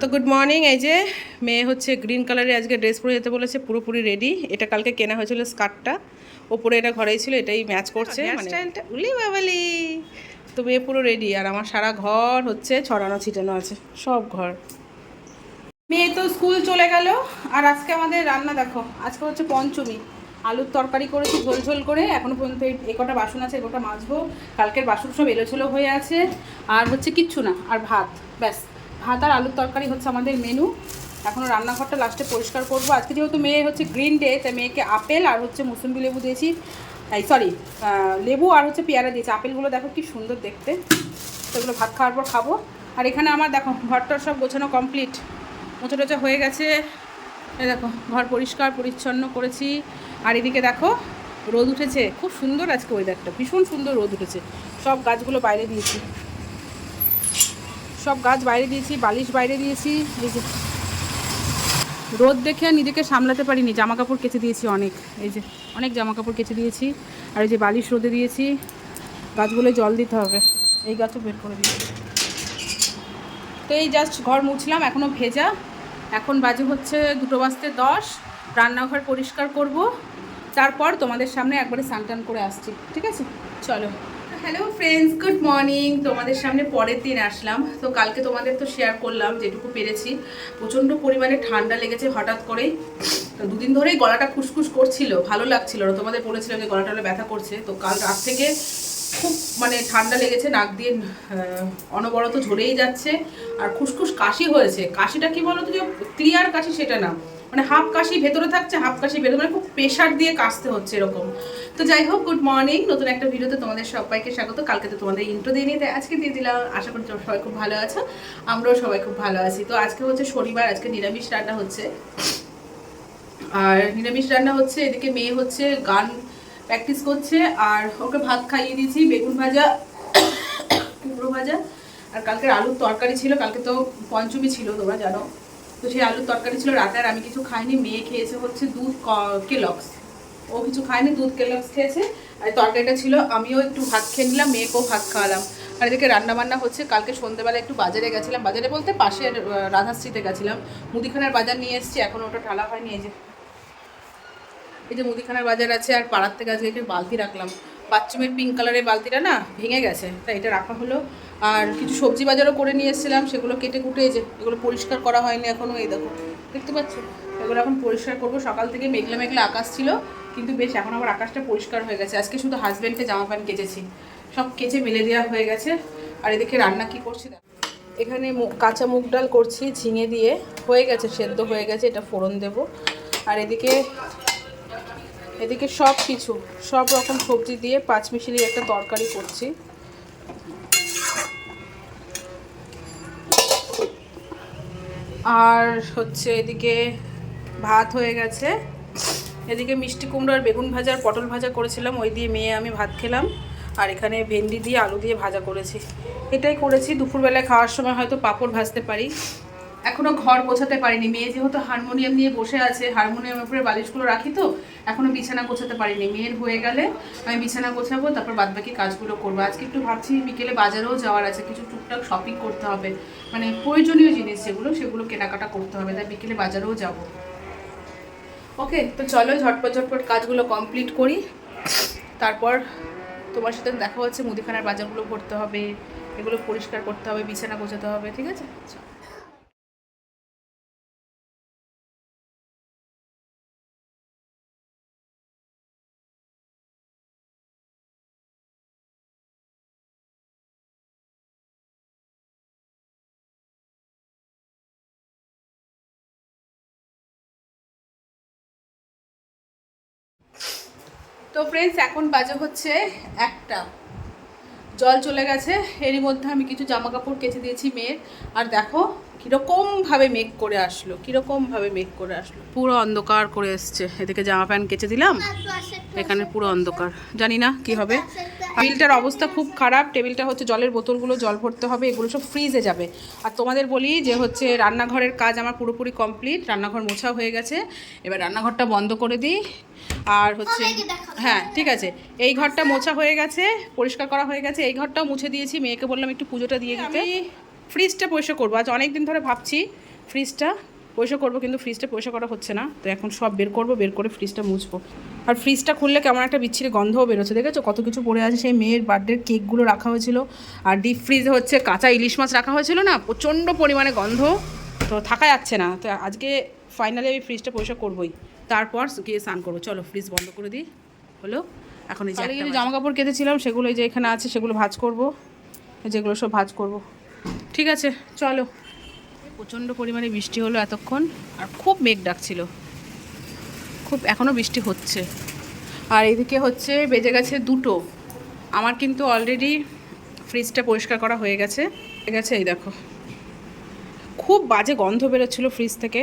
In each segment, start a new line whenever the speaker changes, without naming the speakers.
তো good morning এই যে মেয়ে হচ্ছে গ্রিন কালারের আজকে ড্রেস পরে যেতে বলেছে পুরোপুরি রেডি এটা কালকে কেনা হয়েছিল স্কার্টটা। ওপরে এটা ঘরেই ছিল এটাই ম্যাচ করছে স্টাইলটা উলি বাবালি! তো মেয়ে পুরো রেডি আর আমার সারা ঘর হচ্ছে ছড়ানো ছিটানো আছে সব ঘর। মেয়ে তো স্কুল চলে গেল আর আজকে আমাদের রান্না দেখো আজকে হচ্ছে পঞ্চমী। আলুর তরকারি করেছি ঝোল ঝোল করে এখনও পর্যন্ত এই- কটা বাসন আছে কটা মাজবো কালকের বাসন সব এলোছোলো হয়ে আছে আর হচ্ছে কিচ্ছু না আর ভাত ব্যাস। ভাত আর আলুর তরকারি হচ্ছে আমাদের মেনু এখনও রান্নাঘরটা লাস্টে পরিষ্কার করব। আজকে যেহেতু মেয়ে হচ্ছে গ্রিন ডে তাই মেয়েকে আপেল আর হচ্ছে মুসুম্বি লেবু দিয়েছি। এই সরি লেবু আর হচ্ছে পেয়ারা দিয়েছি। আপেলগুলো দেখো কি সুন্দর দেখতে। সেগুলো ভাত খাওয়ার পর খাব। আর এখানে আমার দেখো ঘরটার সব গোছানো কমপ্লিট মোচা টোচা হয়ে গেছে। দেখো, ঘর পরিষ্কার, পরিচ্ছন্ন করেছি। আর এদিকে দেখো, রোদ উঠেছে। খুব সুন্দর আজকে ওয়েদারটা ভীষণ সুন্দর রোদ উঠেছে। সব গাছগুলো বাইরে দিয়েছি। সব গাছ বাইরে দিয়েছি, বালিশ বাইরে দিয়েছি। রোদ দেখে নিজেকে সামলাতে পারিনি জামা কাপড় কেচে দিয়েছি অনেক। এই যে অনেক জামা কাপড় কেচে দিয়েছি আর এই যে বালিশ রোদে দিয়েছি। গাছগুলো জল দিতে হবে, এই গাছও বের করে দিয়েছি। তো এই জাস্ট ঘর মুছলাম এখনও ভেজা। এখন বাজে হচ্ছে দুটো বাজতে দশ। রান্নাঘর পরিষ্কার করব। তারপর তোমাদের সামনে একবারে স্নান করে আসছি, ঠিক আছে? চলো। হ্যালো ফ্রেন্ডস গুড মর্নিং তোমাদের সামনে পরের দিন আসলাম। তো কালকে তোমাদের তো শেয়ার করলাম যেটুকু পেরেছি। প্রচণ্ড পরিমাণে ঠান্ডা লেগেছে হঠাৎ করেই। তো দুদিন ধরেই গলাটা খুসখুস করছিল, ভালো লাগছিল না। তোমাদের বলেছিলাম যে গলাটা ব্যথা করছে। তো কাল রাত থেকে খুব মানে ঠান্ডা লেগেছে, নাক দিয়ে অনবরত ঝরেই যাচ্ছে। আর খুসখুস কাশি হয়েছে। কাশিটা কি বলতো যে ক্লিয়ার কাশি সেটা না। মানে হাফ কাশি ভেতরে থাকছে, হাফ কাশি ভেতরে মানে খুব প্রেশার দিয়ে কাশতে হচ্ছে এরকম। তো যাই হোক গুড মর্নিং নতুন একটা ভিডিওতে তোমাদের সবাইকে স্বাগত। কালকে তো তোমাদের ইন্ট্রো দিয়ে নিতে আজকে দিয়ে দিলাম। আশা করি তোমরা সবাই খুব ভালো আছো, আমরাও সবাই খুব ভালো আছি। তো আজকে হচ্ছে শনিবার, আজকে নিরামিষ রান্না হচ্ছে। আর নিরামিষ রান্না হচ্ছে, এদিকে মেয়ে হচ্ছে গান প্র্যাকটিস করছে, আর ওকে ভাত খাইয়ে দিয়েছি, বেগুন ভাজা, কুমড়ো ভাজা, আর কালকের আলুর তরকারি ছিল, কালকে তো পঞ্চমী ছিল, তোমরা জানো। তো সেই আলুর তরকারি ছিল রাতে, আর আমি কিছু খাইনি। মেয়ে খেয়েছে হচ্ছে দুধ কেলক্স ও কিছু খায়নি, দুধ কেলক্স খেয়েছে। আর তরকারিটা ছিল, আমিও একটু ভাত খেয়ে নিলাম, মেয়েকেও ভাত খাওয়ালাম। আর এদিকে রান্না বান্না হচ্ছে, কালকে সন্ধ্যেবেলা একটু বাজারে গেছিলাম। বাজারে বলতে পাশের রাধাশ্রীতে গেছিলাম। মুদিখানার বাজার নিয়ে এসেছি, এখন ওটা ঢালা হয়নি, এই যে। এই যে মুদিখানার বাজার আছে, আর পাড়ার থেকে আজকে একটু বালতি রাখলাম। বাথরুমের পিঙ্ক কালারের বালতিটা না ভেঙে গেছে তাই এটা রাখা হলো। আর কিছু সবজি বাজারও করে নিয়ে এসেছিলাম, সেগুলো কেটে কুটে যে এগুলো পরিষ্কার করা হয়নি এখনও এই দেখো, দেখতে পাচ্ছ? এগুলো এখন পরিষ্কার করব, সকাল থেকে মেঘলা মেঘলা আকাশ ছিল, কিন্তু বেশ এখন আবার আকাশটা পরিষ্কার হয়ে গেছে। আজকে শুধু হাজব্যান্ডকে জামা প্যান্ট কেচেছি, সব কেচে মেলে দেওয়া হয়ে গেছে। আর এদিকে রান্না কি করছি এখানে কাঁচা মুগ ডাল করছি ঝিঙে দিয়ে, হয়ে গেছে, সেদ্ধ হয়ে গেছে, এটা ফোড়ন দেব। আর এদিকে এদিকে সব কিছু, সব রকম সবজি দিয়ে পাঁচ মিশালি একটা তরকারি করছি। আর হচ্ছে এদিকে ভাত হয়ে গেছে। এদিকে মিষ্টি কুমড়ো আর বেগুন ভাজা আর পটল ভাজা করেছিলাম, ওই দিয়ে মেয়ে আমি ভাত খেলাম। আর এখানে ভেন্ডি দিয়ে আলু দিয়ে ভাজা করেছি। এটাই করেছি, দুপুরবেলায় খাওয়ার সময় হয়তো পাঁপড় ভাজতে পারি। এখনও ঘর গোছাতে পারিনি। মেয়ে যেহেতু হারমোনিয়াম নিয়ে বসে আছে, হারমোনিয়ামের উপরে বালিশগুলো রাখি তো, এখনও বিছানা গোছাতে পারিনি। মেয়ের হয়ে গেলে আমি বিছানা গোছাবো, তারপর বাদবাকি কাজগুলো করব। আজকে একটু ভাবছি, বিকেলে বাজারেও যাওয়ার আছে, কিছু টুকটাক শপিং করতে হবে। মানে প্রয়োজনীয় জিনিস যেগুলো, সেগুলো কেনাকাটা করতে হবে, তাই বিকেলে বাজারেও যাব। ওকে, তো চলো ঝটপট ঝটপট কাজগুলো কমপ্লিট করি। তারপর তোমার সাথে দেখা হচ্ছে, মুদিখানার বাজারগুলো করতে হবে, এগুলো পরিষ্কার করতে হবে, বিছানা গোছাতে হবে, ঠিক আছে? ফ্রেন্ডস এখন বাজে হচ্ছে একটা। জল চলে গেছে, এরই মধ্যে আমি কিছু জামা কাপড় কেচে দিয়েছি মেয়ের। আর দেখো, কীরকমভাবে মেঘ করে আসলো, কীরকমভাবে মেঘ করে আসলো। পুরো অন্ধকার করে এসছে। এদিকে জামা প্যান্ট কেচে দিলাম, এখানে পুরো অন্ধকার। জানি না কি হবে। টেবিলটার অবস্থা খুব খারাপ। টেবিলটা হচ্ছে জলের বোতলগুলো, জল ভরতে হবে, এগুলো সব ফ্রিজে যাবে। আর তোমাদের বলি যে হচ্ছে রান্নাঘরের কাজ আমার পুরোপুরি কমপ্লিট রান্নাঘর মোছা হয়ে গেছে। এবার রান্নাঘরটা বন্ধ করে দিই। আর হচ্ছে হ্যাঁ ঠিক আছে। এই ঘরটা মোছা হয়ে গেছে পরিষ্কার করা হয়ে গেছে। এই ঘরটাও মুছে দিয়েছি মেয়েকে বললাম একটু পুজোটা দিয়ে দিতে। ফ্রিজটা পরিষ্কার করব। আজ অনেক দিন ধরে ভাবছি ফ্রিজটা পয়সা করব কিন্তু ফ্রিজটা পয়সা করা হচ্ছে না। তো এখন সব বের করব বের করে ফ্রিজটা মুছবো। আর ফ্রিজটা খুললে কেমন একটা বিচ্ছিরি গন্ধও বেরোচ্ছে। দেখেছ? কত কিছু পড়ে আছে। সেই মেয়ের বার্থডের কেকগুলো রাখা হয়েছিল। আর ডিপ ফ্রিজে হচ্ছে কাঁচা ইলিশ মাছ রাখা হয়েছিল না? প্রচণ্ড পরিমাণে গন্ধ। তো থাকা যাচ্ছে না। তো আজকে ফাইনালি আমি ফ্রিজটা পরিষ্কার করবোই। তারপর গিয়ে স্নান করব। চলো ফ্রিজ বন্ধ করে দিই। হলো এখন এই যে জামা কাপড় কেটেছিলাম সেগুলো যে এখানে আছে সেগুলো ভাজ করব। যেগুলো সব ভাজ করব। ঠিক আছে চলো। প্রচণ্ড পরিমাণে বৃষ্টি হলো এতক্ষণ আর খুব মেঘ ডাকছিল। খুব এখনও বৃষ্টি হচ্ছে। আর এদিকে হচ্ছে বেজে গেছে দুটো। আমার কিন্তু অলরেডি ফ্রিজটা পরিষ্কার করা হয়ে গেছে। হয়ে গেছে এই দেখো। খুব বাজে গন্ধ বেরোচ্ছিলো ফ্রিজ থেকে।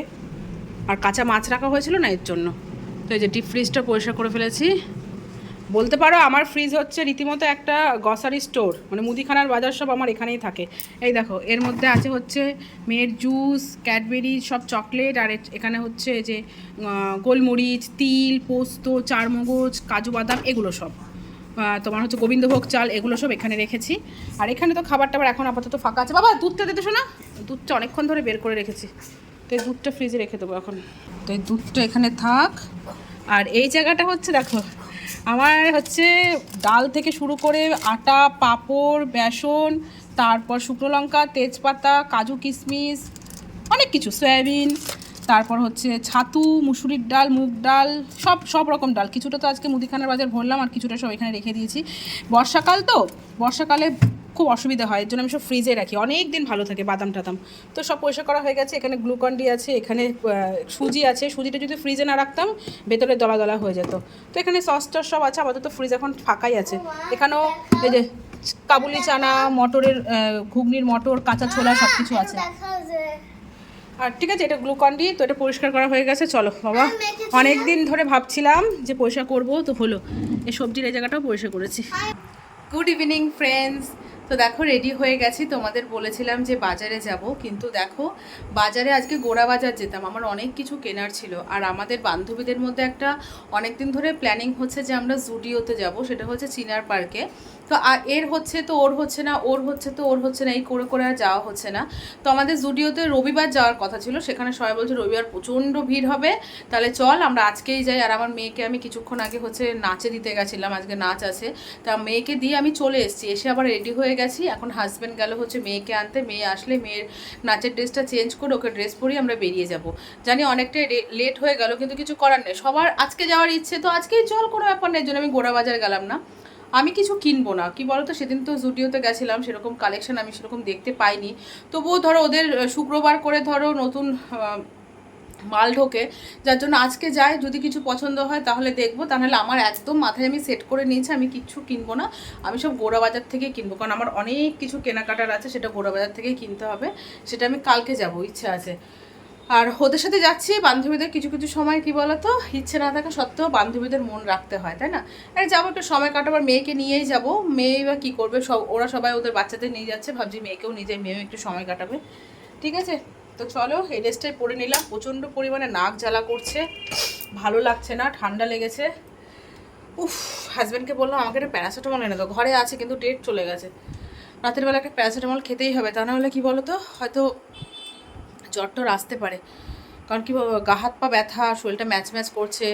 আর কাঁচা মাছ রাখা হয়েছিল না এর জন্য। তো এই যে ডিপ ফ্রিজটা পরিষ্কার করে ফেলেছি। বলতে পারো আমার ফ্রিজ হচ্ছে রীতিমতো একটা গ্রসারি স্টোর মানে মুদিখানার বাজার সব আমার এখানেই থাকে। এই দেখো, এর মধ্যে আছে হচ্ছে মেয়ের জুস ক্যাডবেরি সব চকলেট আর এখানে হচ্ছে যে গোলমরিচ, তিল, পোস্ত, চারমগজ, কাজু বাদাম, এগুলো সব। তোমার হচ্ছে গোবিন্দভোগ চাল, এগুলো সব এখানে রেখেছি। আর এখানে তো খাবার টাবার এখন আপাতত ফাঁকা আছে। বাবা, দুধটা দিতে শোনা। দুধটা অনেকক্ষণ ধরে বের করে রেখেছি। তো এই দুধটা ফ্রিজে রেখে দেবো এখন। তো এই দুধটা এখানে থাক। আর এই জায়গাটা হচ্ছে দেখো আমার হচ্ছে ডাল থেকে শুরু করে আটা পাঁপড় বেসন তারপর শুকনো লঙ্কা তেজপাতা কাজু কিশমিশ অনেক কিছু সয়াবিন তারপর হচ্ছে ছাতু মুসুরির ডাল মুগ ডাল সব সব রকম ডাল। কিছুটা তো আজকে মুদিখানার বাজার ভরলাম আর কিছুটা সব এখানে রেখে দিয়েছি। বর্ষাকাল তো? বর্ষাকালে খুব অসুবিধা হয় এর জন্য আমি সব ফ্রিজে রাখি। অনেক দিন ভালো থাকে বাদাম টাদাম। তো সব পরিষ্কার করা হয়ে গেছে এখানে গ্লুকন ডি আছে এখানে সুজি আছে সুজিটা যদি ফ্রিজে না রাখতাম ভেতরে দলা দলা হয়ে যেত। তো এখানে সস টস সব আছে আপাতত ফ্রিজ এখন ফাঁকাই আছে। এখানেও এই যে কাবুলি চানা মটরের ঘুগনির মটর কাঁচা ছোলা সব কিছু আছে। আর ঠিক আছে এটা গ্লুকন ডি তো এটা পরিষ্কার করা হয়ে গেছে চলো বাবা। অনেক দিন ধরে ভাবছিলাম যে পরিষ্কার করব তো হলো। এই সবজির এই জায়গাটাও পরিষ্কার করেছি। গুড ইভিনিং ফ্রেন্ডস তো দেখো রেডি হয়ে গেছি। তোমাদের বলেছিলাম যে বাজারে যাব, কিন্তু দেখো, বাজারে আজকে গোড়া বাজার যেতাম। আমার অনেক কিছু কেনার ছিল। আর আমাদের বান্ধবীদের মধ্যে একটা অনেক দিন ধরে প্ল্যানিং হচ্ছে যে আমরা জুডিওতে যাব, সেটা হচ্ছে চিনার পার্কে তো এর হচ্ছে তো, ওর হচ্ছে না, ওর হচ্ছে তো, ওর হচ্ছে না, এই করে করে আর যাওয়া হচ্ছে না। তো আমাদের জুডিওতে রবিবার যাওয়ার কথা ছিল, সেখানে সবাই বলছে রবিবার প্রচণ্ড ভিড় হবে। তাহলে চল, আমরা আজকেই যাই। আর আমার মেয়েকে আমি কিছুক্ষণ আগে হচ্ছে নাচে দিতে গেছিলাম, আজকে নাচ আছে। তা মেয়েকে দিয়ে আমি চলে এসেছি, এসে আবার রেডি হয়ে গেছি। এখন হাজব্যান্ড গেল হচ্ছে মেয়েকে আনতে। মেয়ে আসলে মেয়ের নাচের ড্রেসটা চেঞ্জ করে ওকে ড্রেস পরিয়ে আমরা বেরিয়ে যাব। জানি অনেকটাই লেট হয়ে গেল, কিন্তু কিছু করার নেই। সবার আজকে যাওয়ার ইচ্ছে, তো আজকেই চল, কোনো ব্যাপার নেই। জন্য আমি গোড়া বাজার গেলাম না। আমি কিছু কিনবো না। কি বলতো? সেদিন তো জুডিওতে গেছিলাম, সেরকম কালেকশন আমি সেরকম দেখতে পাইনি। তবুও ধরো ওদের শুক্রবার করে ধরো নতুন মাল ঢোকে, যার জন্য আজকে যায় যদি কিছু পছন্দ হয় তাহলে দেখব। তাহলে আমার একদম মাথায় আমি সেট করে নিয়েছি, আমি কিচ্ছু কিনবো না। আমি সব গোড়া বাজার থেকে কিনবো, কারণ আমার অনেক কিছু কেনাকাটার আছে, সেটা গোড়া বাজার থেকেই কিনতে হবে। সেটা আমি কালকে যাব, ইচ্ছা আছে। আর ওদের সাথে যাচ্ছি, বান্ধবীদের কিছু কিছু সময়, কি বলতো, ইচ্ছে না থাকা সত্ত্বেও বান্ধবীদের মন রাখতে হয়, তাই না? আরে যাব, একটু সময় কাটাবার মেয়েকে নিয়েই যাব। মেয়ে বা কী করবে? সব, ওরা সবাই ওদের বাচ্চাদের নিয়ে যাচ্ছে, ভাবছি মেয়েকেও নিয়ে যাই, মেয়েও একটু সময় কাটাবে। ঠিক আছে? তো চলো, এই ড্রেসটাই পরে নিলাম। প্রচণ্ড পরিমাণে নাক জ্বালা করছে। ভালো লাগছে না, ঠান্ডা লেগেছে। উফ হাজব্যান্ডকে বললাম, আমাকে একটা প্যারাসিটামল এনে দাও। ঘরে আছে, কিন্তু ডেট চলে গেছে। রাতের বেলা একটা প্যারাসিটামল খেতেই হবে, তা না হলে কী বলো তো হয়তো জ্বর টর আসতে পারে। কারণ কি গা, হাত, পা ব্যথা, শরীরটা ম্যাচ ম্যাচ করছে।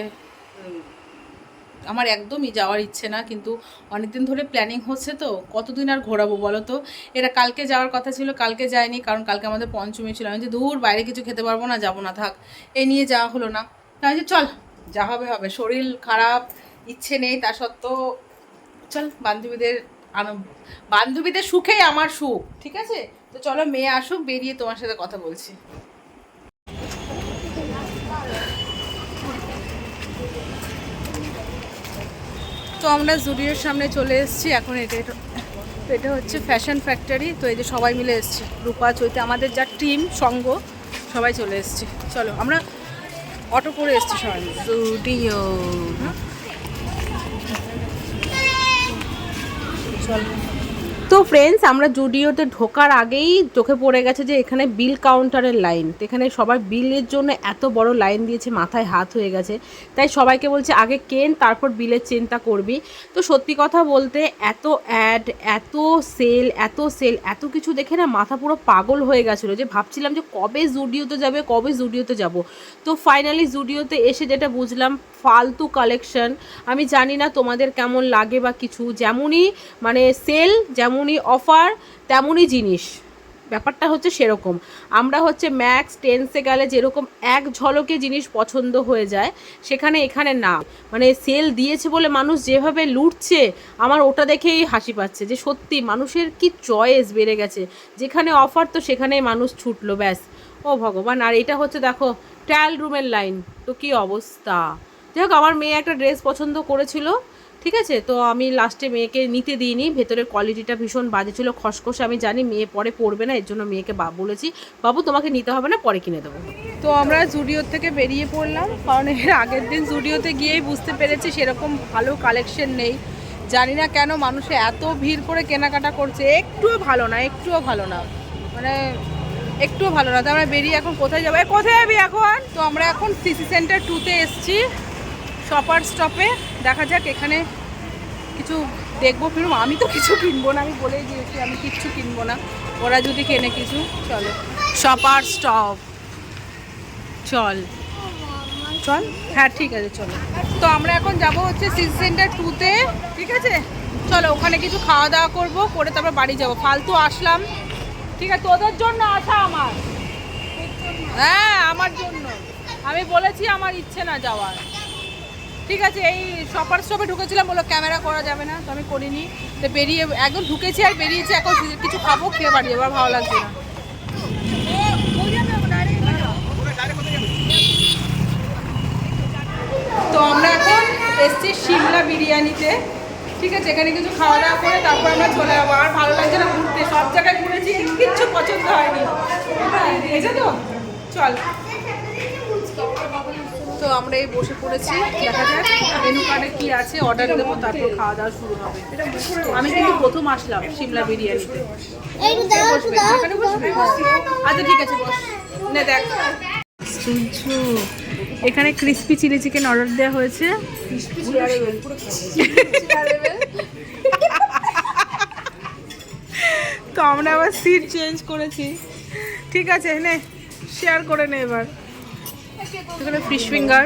আমার একদমই যাওয়ার ইচ্ছে না, কিন্তু অনেকদিন ধরে প্ল্যানিং হচ্ছে তো, কতদিন আর ঘোরাবো বলো তো? এরা কালকে যাওয়ার কথা ছিল, কালকে যায়নি, কারণ কালকে আমাদের পঞ্চমী ছিল। আমি যে দূর বাইরে কিছু খেতে পারব না, যাব না, থাক। এই নিয়ে যাওয়া হলো না। তাই যে চল, যা হবে হবে। শরীর খারাপ, ইচ্ছে নেই তা সত্ত্বেও চল, বান্ধবীদের বান্ধবীদের সুখেই আমার সুখ, ঠিক আছে? তো চলো মেয়ে আসুক বেরিয়ে তোমার সাথে কথা বলছি। তো আমরা জুডিওর সামনে চলে এসেছি। এখন এটা এটা- হচ্ছে ফ্যাশন ফ্যাক্টরি তো এই যে সবাই মিলে এসেছি। রূপা চৈতে আমাদের যা টিম সঙ্গ সবাই চলে এসেছি। চলো আমরা অটো করে এসছি সবাই জুডিও। চলো।
তো ফ্রেন্ডস আমরা জুডিওতে ঢোকার আগেই চোখে পড়ে গেছে যে এখানে বিল কাউন্টারের লাইন তো এখানে সবার বিলের জন্য এত বড় লাইন দিয়েছে, মাথায় হাত হয়ে গেছে। তাই সবাইকে বলছে, আগে কেন তারপর বিলের চিন্তা করবি? তো সত্যি কথা বলতে, এত অ্যাড এত সেল এত সেল এত কিছু দেখে না মাথা পুরো পাগল হয়ে গেছিল যে ভাবছিলাম যে কবে জুডিওতে যাবে, কবে জুডিওতে যাব। তো ফাইনালি জুডিওতে এসে যেটা বুঝলাম, ফালতু কালেকশন আমি জানি না তোমাদের কেমন লাগে বা কিছু, যেমনই মানে সেল যেমনই অফার তেমনই জিনিস। ব্যাপারটা হচ্ছে সেরকম। আমরা হচ্ছে ম্যাক্স টেন্সে গেলে যেরকম এক ঝলকে জিনিস পছন্দ হয়ে যায়, সেখানে এখানে না। মানে সেল দিয়েছে বলে মানুষ যেভাবে লুটছে, আমার ওটা দেখেই হাসি পাচ্ছে যে সত্যি মানুষের কি চয়েস বেড়ে গেছে। যেখানে অফার তো সেখানেই মানুষ ছুটলো, ব্যাস। ও ভগবান, আর এটা হচ্ছে দেখো ট্রায়াল রুমের লাইন তো কি অবস্থা? যাই হোক, আমার মেয়ে একটা ড্রেস পছন্দ করেছিল। ঠিক আছে? তো আমি লাস্টে মেয়েকে নিতে দিইনি, ভেতরের কোয়ালিটিটা ভীষণ বাজে ছিল, খসখসে, আমি জানি মেয়ে পরে পড়বে না, এর জন্য মেয়েকে বা বলেছি, বাবু, তোমাকে নিতে হবে না, পরে কিনে দেবো।
তো আমরা জুডিওর থেকে বেরিয়ে পড়লাম, কারণ এর আগের দিন জুডিওতে গিয়েই বুঝতে পেরেছি সেরকম ভালো কালেকশন নেই। জানি না কেন মানুষে এত ভিড় করে কেনাকাটা করছে, একটুও ভালো না, একটুও ভালো না। মানে একটুও ভালো না। তো আমরা বেরিয়ে এখন কোথায় যাব? কোথায় যাবি এখন? তো আমরা এখন সিসি সেন্টার টুতে এসছি। শপার স্টপে দেখা যাক এখানে কিছু দেখব ফিরবো আমি তো কিছু কিনবো না, আমি বলেই দিয়েছি, আমি কিচ্ছু কিনবো না। ওরা যদি কেনে কিছু, চলো। শপার স্টপ চল। চল? হ্যাঁ ঠিক আছে, চলো। তো আমরা এখন যাব হচ্ছে সিটি সেন্টার টুতে ঠিক আছে? চলো, ওখানে কিছু খাওয়া দাওয়া করব, করে তারপর বাড়ি যাব। ফালতু আসলাম। ঠিক আছে, তোদের জন্য আসা আমার। হ্যাঁ আমার জন্য। আমি বলেছি আমার ইচ্ছে না যাওয়ার। ঠিক আছে, এই শপার স্টপে ঢুকেছিলাম বলো ক্যামেরা করা যাবে না। তো আমি করিনি। তো বেরিয়ে, একদম ঢুকেছি আর বেরিয়েছি, এখন কিছু খাব, খেয়ে বাড়ি যাব ভালো লাগছে না। তো আমরা এখন এসছি সিমলা বিরিয়ানিতে। ঠিক আছে, এখানে কিছু খাওয়া দাওয়া করে তারপর আমরা চলে যাব। আর ভালো লাগছে না ঘুরতে, সব জায়গায় ঘুরেছি, কিচ্ছু পছন্দ হয়নি। এসে তো চল। তো আমরা এই বসে পড়েছি দেখা যাক মেনু কার্ডে কি আছে অর্ডার দেবো তারপর খাওয়া দাওয়া শুরু হবে। আমি কিন্তু প্রথম আসলাম সিমলা বিরিয়ানিতে। বসবে আচ্ছা ঠিক আছে বস। নে দেখ। শুনছো? এখানে ক্রিস্পি চিলি চিকেন অর্ডার দেওয়া হয়েছে। তো আমরা আবার সিট চেঞ্জ করেছি। ঠিক আছে নে শেয়ার করে নে এবার। এখানে ফিশ ফিঙ্গার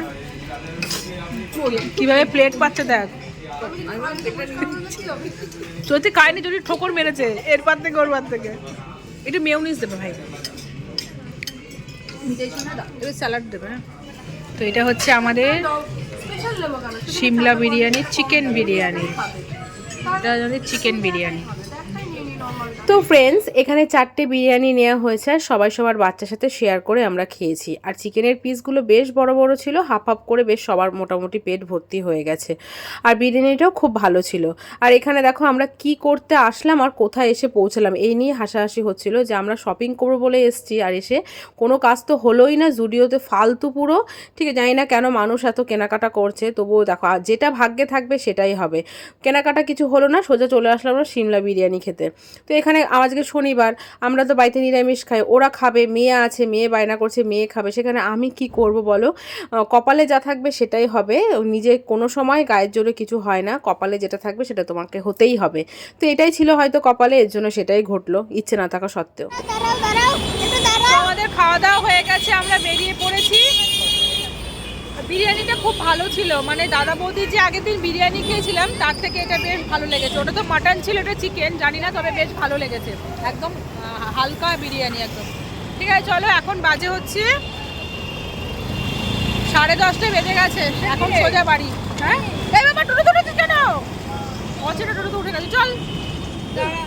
কীভাবে প্লেট পাচ্ছে দেখ। যদি খায়নি যদি ঠোকর মেরেছে এর পার থেকে ওর পার থেকে। একটু মেয়নিজ দেবে ভাই। স্যালাড দেবে হ্যাঁ। তো এটা হচ্ছে আমাদের সিমলা বিরিয়ানি চিকেন বিরিয়ানি। এটা আমাদের চিকেন বিরিয়ানি।
তো ফ্রেন্ডস এখানে চারটে বিরিয়ানি নেওয়া হয়েছে আর সবাই সবার বাচ্চার সাথে শেয়ার করে আমরা খেয়েছি। আর চিকেনের পিসগুলো বেশ বড় বড় ছিল হাফ হাফ করে বেশ সবার মোটামুটি পেট ভর্তি হয়ে গেছে। আর বিরিয়ানিটাও খুব ভালো ছিল। আর এখানে দেখো আমরা কি করতে আসলাম আর কোথায় এসে পৌঁছলাম। এই নিয়ে হাসাহাসি হচ্ছিল যে আমরা শপিং করব বলে এসছি আর এসে কোনো কাজ তো হলোই না জুডিওতে ফালতু পুরো। ঠিক, জানি না কেন মানুষ এত কেনাকাটা করছে, তবুও দেখো, আর যেটা ভাগ্যে থাকবে সেটাই হবে। কেনাকাটা কিছু হলো না, সোজা চলে আসলাম আমরা সিমলা বিরিয়ানি খেতে। তো এখানে আজকে শনিবার আমরা তো বাড়িতে নিরামিষ খাই। ওরা খাবে মেয়ে আছে মেয়ে বায়না করছে মেয়ে খাবে। সেখানে আমি কি করব বলো? কপালে যা থাকবে সেটাই হবে। নিজে কোনো সময় গায়ের জোরে কিছু হয় না। কপালে যেটা থাকবে সেটা তোমাকে হতেই হবে। তো এটাই ছিল হয়তো কপালে এর জন্য সেটাই ঘটলো ইচ্ছে না থাকা সত্ত্বেও।
আমাদের খাওয়া দাওয়া হয়ে গেছে আমরা বেরিয়ে পড়েছি। বিরিয়ানিটা খুব ভালো ছিল। মানে দাদা বৌদি যে আগের দিন বিরিয়ানি খেয়েছিলাম তার থেকে এটা বেশ ভালো লেগেছে। ওটা তো মাটন ছিল ওটা চিকেন জানি না তবে বেশ ভালো লেগেছে। একদম হালকা বিরিয়ানি একদম। ঠিক আছে চলো এখন বাজে হচ্ছে সাড়ে দশটা বেজে গেছে। এখন সোজা বাড়ি। হ্যাঁ? এই বাবা টুটো টুটু কেন? অচেনা টুটু উঠে গেছে। চল। দাঁড়া।